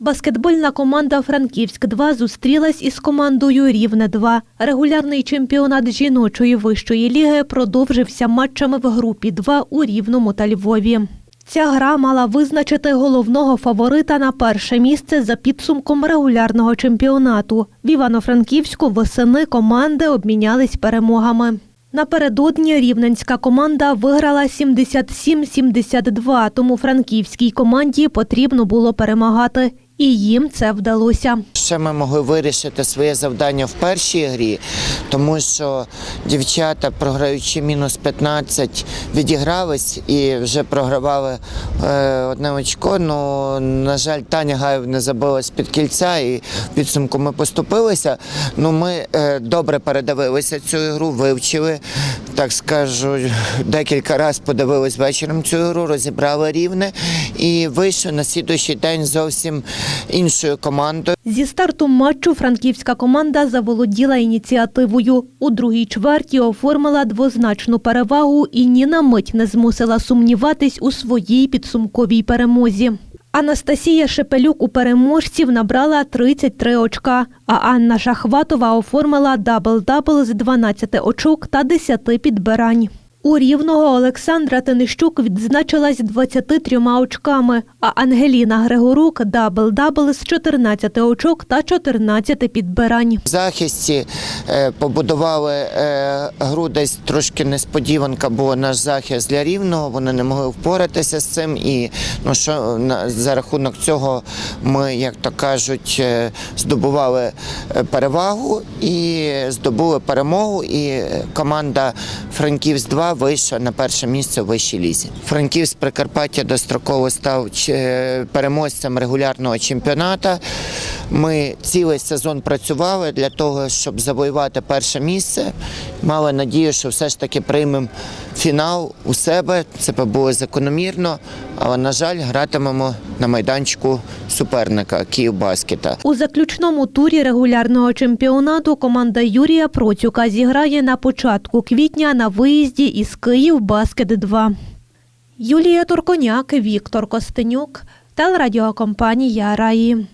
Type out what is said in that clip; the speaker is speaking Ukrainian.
Баскетбольна команда Франківськ 2 зустрілась із командою Рівне 2 Регулярний чемпіонат жіночої вищої ліги продовжився матчами в групі 2 у Рівному та Львові. Ця гра мала визначити головного фаворита на перше місце за підсумком регулярного чемпіонату. В Івано-Франківську восени команди обмінялись перемогами. Напередодні рівненська команда виграла 77-72, тому франківській команді потрібно було перемагати. І їм це вдалося. Ще ми могли вирішити своє завдання в першій грі, тому що дівчата, програючи мінус 15, відігрались і вже програвали е, одне очко. Ну, на жаль, Таня Гаєв не забилась під кільця, і в підсумку ми поступилися. Ну, ми е, добре передивилися цю ігру, вивчили, так скажу, декілька разів подивились вечором цю ігру, розібрали рівне і вийшли на слідуючий день зовсім іншою командою. Зі старту матчу франківська команда заволоділа ініціативою. У другій чверті оформила двозначну перевагу і ні на мить не змусила сумніватись у своїй підсумковій перемозі. Анастасія Шепелюк у переможців набрала 33 очка, а Анна Шахватова оформила дабл-дабл з 12 очок та 10 підбирань. У рівного Олександра Тенищук відзначилась 23 очками, а Ангеліна Григорук дабл-дабл з 14 очок та 14 підбирань. В захисті е, побудували е, гру десь трошки несподіванка, була наш захист для рівного. Вони не могли впоратися з цим. І ну що за рахунок цього ми, як то кажуть, е, здобували перевагу і здобули перемогу. І команда Франківськ 2 вийшла на перше місце у вищій лізі. Франківськ Прикарпаття достроково став е, переможцем регулярного чемпіонату. Ми цілий сезон працювали для того, щоб завоювати перше місце. Мали надію, що все ж таки приймемо фінал у себе. Це було закономірно, але, на жаль, гратимемо на майданчику суперника Київбаскета. У заключному турі регулярного чемпіонату команда Юрія Процюка зіграє на початку квітня на виїзді із Київ Баскет 2. Юлія Турконяк, Віктор Костенюк, телерадіокомпанія Раї.